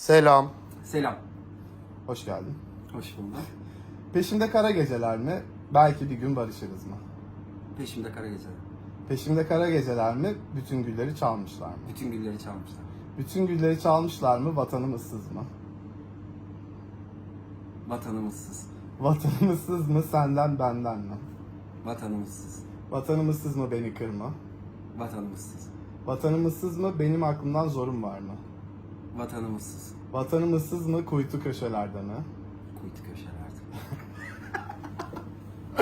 Selam. Selam. Hoş geldin. Hoş bulduk. Peşimde kara geceler mi? Belki bir gün barışırız mı? Peşimde kara geceler. Peşimde kara geceler mi? Bütün gülleri çalmışlar mı? Bütün gülleri çalmışlar. Bütün gülleri çalmışlar mı? Vatanım ıssız mı? Vatanımızsız. Vatanım ıssız mı? Senden benden mi? Vatanımızsız. Vatanım ıssız mı? Beni kırma. Vatanımızsız. Vatanım ıssız mı? Benim aklımdan zorum var mı? Vatanımızsız. Vatanım ıssız mı? Kuytu köşelerde mi? Kuytu köşelerde.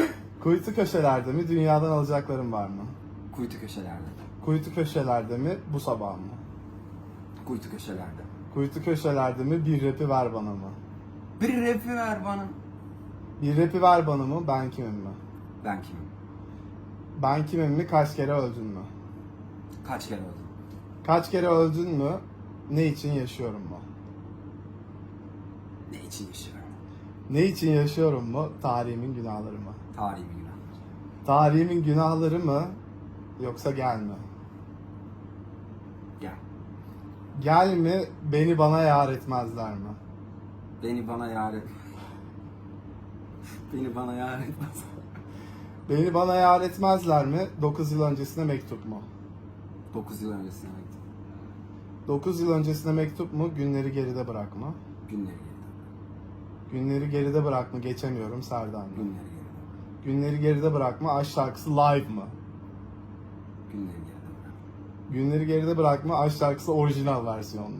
Kuytu köşelerde mi? Dünyadan alacaklarım var mı? Kuytu köşelerde. Kuytu köşelerde mi? Bu sabah mı? Kuytu köşelerde. Kuytu köşelerde mi? Bir rapi ver bana mı? Bir rapi ver bana. Bir rapi ver bana mı? Ben kimim mi? Ben kimim? Ben kimim mi? Kaç kere öldün mü? Kaç kere öldüm? Kaç kere öldün mü? Ne için yaşıyorum mu? Ne için yaşıyorum? Ne için yaşıyorum mu? Tarihimin günahları mı? Tarihimin günahları. Tarihimin günahları mı? Yoksa gel mi? Gel. Gel mi? Beni bana yar etmezler mi? Beni bana yar et. Beni bana yar etmez. Beni bana yar etmezler mi? 9 yıl öncesine mektup mu? 9 yıl öncesine gittim. 9 yıl öncesine mektup mu? Günleri geride bırakma. Günleri geride. Günleri geride bırakma. Geçemiyorum Serdan? Günleri geride. Günleri geride bırakma. Aşk şarkısı live mı? Günleri geride bırak. Günleri geride bırakma. Aşk şarkısı orijinal versiyonu.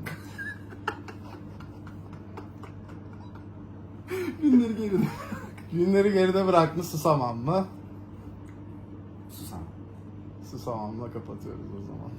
Günleri geride. Günleri geride bırakma. Susamam mı? Susam. Susamamla kapatıyoruz o zaman.